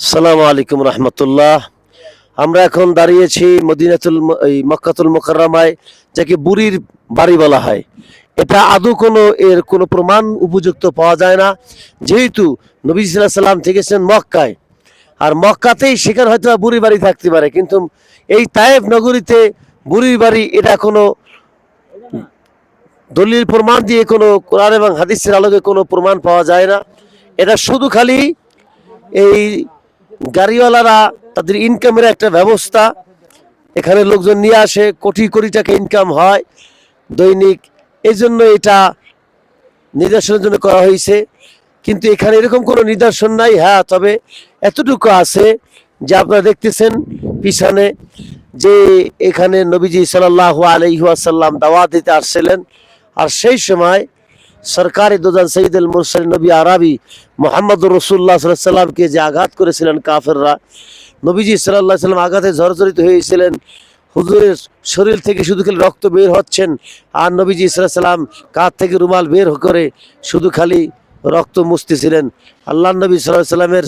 সালাম আলাইকুম রহমতুল্লাহ। আমরা এখন দাঁড়িয়েছি মদিনাতুল এই মক্কাতুল মোকাররমায়, যাকে বুড়ির বাড়ি বলা হয়। এটা আদৌ কোনো এর কোনো প্রমাণ উপযুক্ত পাওয়া যায় না। যেহেতু নবী সাল্লাম থেকেছেন মক্কায়। আর মক্কাতেই সেখানে হয়তো বুড়ি বাড়ি থাকতে পারে, কিন্তু এই তায়েব নগরীতে বুড়ির বাড়ি এটা কোনো দলিল প্রমাণ দিয়ে কোনো কোরআন এবং হাদিসের আলোকে কোনো প্রমাণ পাওয়া যায় না। এটা শুধু খালি এই গাড়িওয়ালারা, তাদের ইনকামের একটা ব্যবস্থা। এখানে লোকজন নিয়ে আসে, কোটি কোটি টাকা ইনকাম হয় দৈনিক। এই জন্য এটা নিদর্শনের জন্য করা হয়েছে। কিন্তু এখানে এরকম কোনো নিদর্শন নাই। হ্যাঁ তবে এতটুকু আছে যে আপনারা দেখতেছেন পিছনে যে এখানে নবীজি সাল্লাহ আলহিহাসাল্লাম দাওয়াত দিতে আসছিলেন। আর সেই সময় সরকারি দোজান সঈদুল মুরসাল নবী আরবি মোহাম্মদ রসুল্লাহ সাল্লামকে যে আঘাত করেছিলেন কাফেররা, নবীজি সাল্লাহ সাল্লাম আঘাতে জর্জরিত হয়েছিলেন। হুজুরের শরীর থেকে শুধু খালি রক্ত বের হচ্ছেন আর নবীজি সাল্লাম কাঁধ থেকে রুমাল বের করে শুধু খালি রক্ত মুছতেছিলেন। আল্লাহ নবী সাল্লাহ সাল্লামের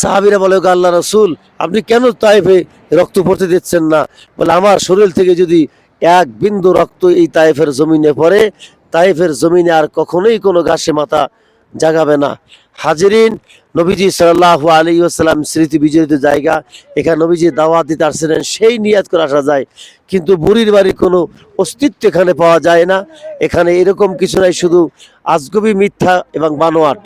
সাহাবিরা বলে আল্লাহ রসুল, আপনি কেন তাইফে রক্ত পড়তে দিচ্ছেন না? বলে, আমার শরীর থেকে যদি এক বিন্দু রক্ত এই তাইফের জমিনে পড়ে, তাইফের জমিনে আর কখনোই কোনো ঘাসে মাথা জাগাবে না। হাজিরিন, নবীজি সাল্লাহ আলী আসসালাম স্মৃতি বিজড়িত জায়গা, এখানে নবীজি দাওয়াত দিতে আসছিলেন, সেই নিয়াত করে আসা যায়। কিন্তু বুড়ির বাড়ির কোনো অস্তিত্ব এখানে পাওয়া যায় না। এখানে এরকম কিছু নাই, শুধু আজগবি মিথ্যা এবং বানোয়াট।